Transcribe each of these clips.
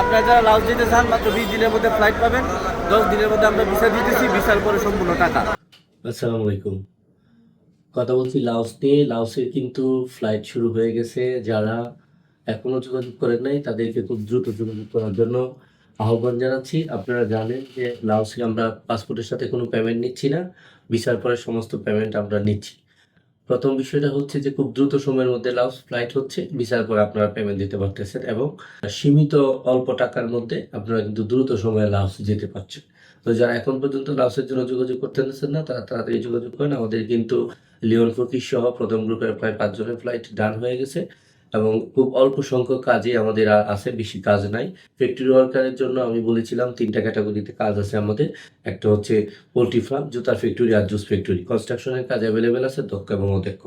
আপনারা যারা লাউজ যেতে চান বিশ দিনের মধ্যে ফ্লাইট পাবেন। দশ দিনের মধ্যে আমরা পরে সম্পূর্ণ টাকা। আসসালামু আলাইকুম। কথা বলছি লাওস নিয়ে। লাওসের কিন্তু ফ্লাইট শুরু হয়ে গেছে। যারা এখনও যোগাযোগ করেন নাই, তাদেরকে খুব দ্রুত যোগাযোগ করার জন্য আহ্বান জানাচ্ছি। আপনারা জানেন যে লাউসে আমরা পাসপোর্টের সাথে কোনো পেমেন্ট নিচ্ছি না। ভিসার পরে সমস্ত পেমেন্ট আমরা নিচ্ছি। প্রথম বিষয়টা হচ্ছে যে খুব দ্রুত সময়ের মধ্যে লাউস ফ্লাইট হচ্ছে। ভিসার পর আপনারা পেমেন্ট দিতে পারতেছেন এবং সীমিত অল্প টাকার মধ্যে আপনারা কিন্তু দ্রুত সময়ে লাউস যেতে পারছেন। তো যারা এখন পর্যন্ত লাউসের জন্য যোগাযোগ করতে পারছেন না, তারা তাড়াতাড়ি যোগাযোগ করেন। আমাদের কিন্তু লিওন ফকির সহ প্রথম গ্রুপের প্রায় পাঁচজনের ফ্লাইট ডান হয়ে গেছে। এবং খুব অল্প সংখ্যক কাজে আমাদের আর আছে, বেশি কাজ নাই। ফ্যাক্টরি ওয়ার্কারের জন্য আমি বলেছিলাম, তিনটা ক্যাটাগরিতে কাজ আছে আমাদের। একটা হচ্ছে পোলট্রি ফার্ম জুতার ফ্যাক্টরি আর জুস ফ্যাক্টরি কনস্ট্রাকশনের কাজ অ্যাভেলেবেল আছে, দক্ষ এবং অদক্ষ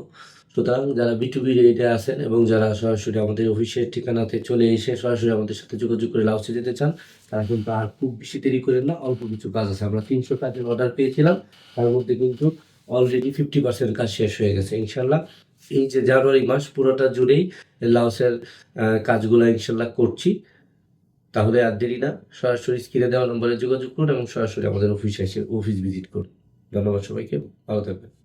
সুতরাং যারা বিটুবি রেটে আছেন এবং যারা সরাসরি আমাদের অফিসের ঠিকানাতে চলে এসে সরাসরি আমাদের সাথে যোগাযোগ করে লাউসে যেতে চান, তারা কিন্তু আর খুব বেশি দেরি করেন না। অল্প কিছু কাজ আছে। আমরা তিনশো কাজের অর্ডার পেয়েছিলাম। তার মধ্যে কিন্তু অলরেডি ফিফটি পার্সেন্ট কাজ শেষ হয়ে গেছে, ইনশাল্লাহ। এই যে জানুয়ারি মাস, পুরোটা জুড়েই লাউসের কাজগুলো ইনশাল্লাহ করছি। তাহলে আর দেরি না, সরাসরি স্ক্রিনে দেওয়া নম্বরে যোগাযোগ করুন এবং সরাসরি আমাদের অফিসে এসে অফিস ভিজিট করুন। ধন্যবাদ সবাইকে, ভালো থাকবেন।